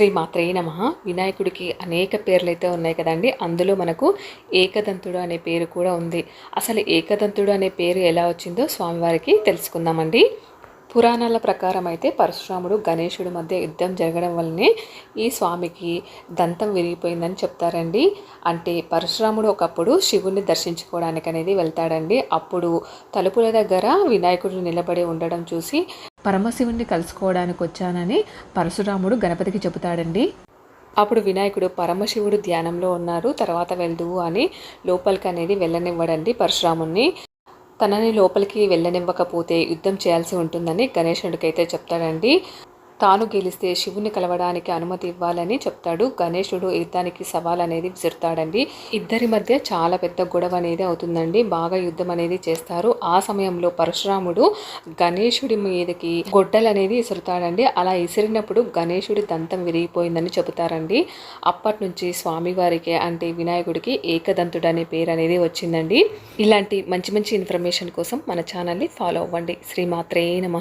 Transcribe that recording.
శ్రీ మాత్రే నమ. వినాయకుడికి అనేక పేర్లు అయితే ఉన్నాయి కదండి. అందులో మనకు ఏకదంతుడు అనే పేరు కూడా ఉంది. అసలు ఏకదంతుడు అనే పేరు ఎలా వచ్చిందో స్వామివారికి తెలుసుకుందామండి. పురాణాల ప్రకారం అయితే పరశురాముడు గణేశుడి మధ్య యుద్ధం జరగడం వల్లనే ఈ స్వామికి దంతం విరిగిపోయిందని చెప్తారండి. అంటే పరశురాముడు ఒకప్పుడు శివుణ్ణి దర్శించుకోవడానికి అనేది వెళ్తాడండి. అప్పుడు తలుపుల దగ్గర వినాయకుడు నిలబడి ఉండడం చూసి పరమశివుణ్ణి కలుసుకోవడానికి వచ్చానని పరశురాముడు గణపతికి చెబుతాడండి. అప్పుడు వినాయకుడు పరమశివుడు ధ్యానంలో ఉన్నారు. తర్వాత వెళ్దువు అని లోపలికి అనేది వెళ్ళనివ్వడండి పరశురాముణ్ణి. తనని లోపలికి వెళ్ళనివ్వకపోతే యుద్ధం చేయాల్సి ఉంటుందని గణేశుడికైతే చెప్తాడండి. తాను గెలిస్తే శివుని కలవడానికి అనుమతి ఇవ్వాలని చెప్తాడు. గణేశుడు యుద్ధానికి సవాల్ అనేది విసురుతాడండి. ఇద్దరి మధ్య చాలా పెద్ద గొడవ అనేది అవుతుందండి. బాగా యుద్ధం అనేది చేస్తారు. ఆ సమయంలో పరశురాముడు గణేశుడి మీదకి గొడ్డలు అనేది ఇసురుతాడండి అలా ఇసిరినప్పుడు గణేశుడి దంతం విరిగిపోయిందని చెబుతారండి. అప్పటి నుంచి స్వామివారికి అంటే వినాయకుడికి ఏకదంతుడు అనే పేరు అనేది వచ్చిందండి. ఇలాంటి మంచి మంచి ఇన్ఫర్మేషన్ కోసం మన ఛానల్ని ఫాలో అవ్వండి. శ్రీమాత్రే నమ.